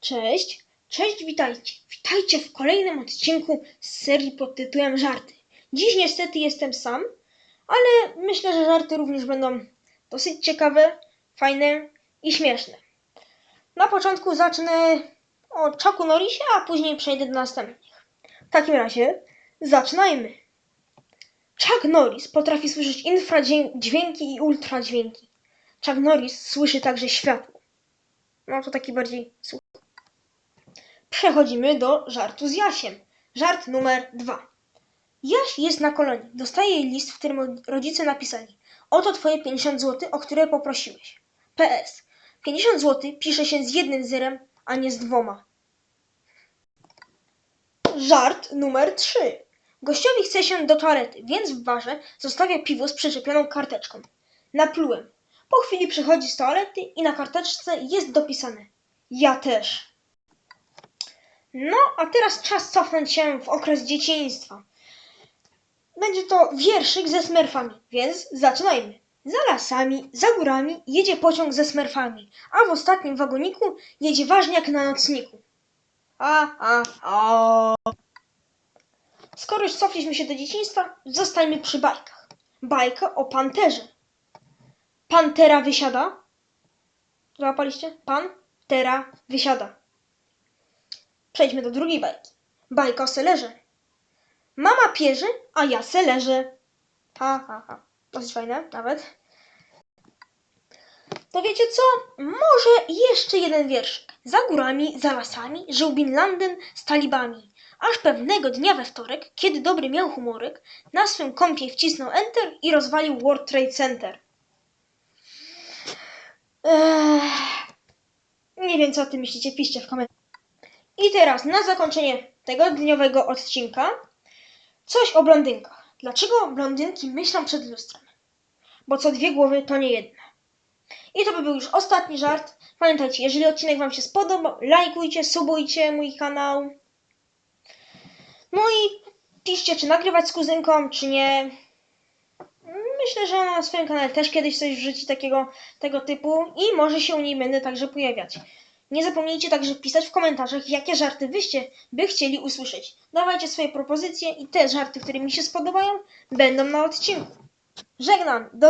Cześć, cześć, witajcie. Witajcie w kolejnym odcinku z serii pod tytułem Żarty. Dziś niestety jestem sam, ale myślę, że żarty również będą dosyć ciekawe, fajne i śmieszne. Na początku zacznę od Chucku Norrisie, a później przejdę do następnych. W takim razie zaczynajmy. Chuck Norris potrafi słyszeć infradźwięki i ultradźwięki. Chuck Norris słyszy także światło. No to taki bardziej. Przechodzimy do żartu z Jasiem. Żart numer dwa. Jaś jest na kolonii. Dostaje list, w którym rodzice napisali: Oto twoje 50 zł, o które poprosiłeś. PS. 50 zł pisze się z jednym zerem, a nie z dwoma. Żart numer 3. Gościowi chce się do toalety, więc w barze zostawia piwo z przyczepioną karteczką. Naplułem. Po chwili przychodzi z toalety i na karteczce jest dopisane: Ja też. No, a teraz czas cofnąć się w okres dzieciństwa. Będzie to wierszyk ze smerfami, więc zaczynajmy. Za lasami, za górami jedzie pociąg ze smerfami, a w ostatnim wagoniku jedzie ważniak na nocniku. A, a, a. Skoro już cofliśmy się do dzieciństwa, zostańmy przy bajkach. Bajka o panterze. Pantera wysiada. Załapaliście? Pantera wysiada. Przejdźmy do drugiej bajki. Bajka o selerze. Mama pierze, a ja se leżę. Ha, ha, ha. Dosyć fajne nawet. To wiecie co? Może jeszcze jeden wierszyk. Za górami, za lasami żył Bin Laden z talibami. Aż pewnego dnia we wtorek, kiedy dobry miał humorek, na swym kompie wcisnął Enter i rozwalił World Trade Center. Ech, nie wiem, co o tym myślicie, piszcie w komentarzach. I teraz na zakończenie tego dniowego odcinka coś o blondynkach. Dlaczego blondynki myślą przed lustrem? Bo co dwie głowy to nie jedna. I to by był już ostatni żart. Pamiętajcie, jeżeli odcinek Wam się spodobał, lajkujcie, subujcie mój kanał. No i piszcie, czy nagrywać z kuzynką, czy nie. Myślę, że ona na swoim kanale też kiedyś coś wrzuci takiego tego typu i może się u niej będę także pojawiać. Nie zapomnijcie także pisać w komentarzach, jakie żarty wyście by chcieli usłyszeć. Dawajcie swoje propozycje i te żarty, które mi się spodobają, będą na odcinku. Żegnam, do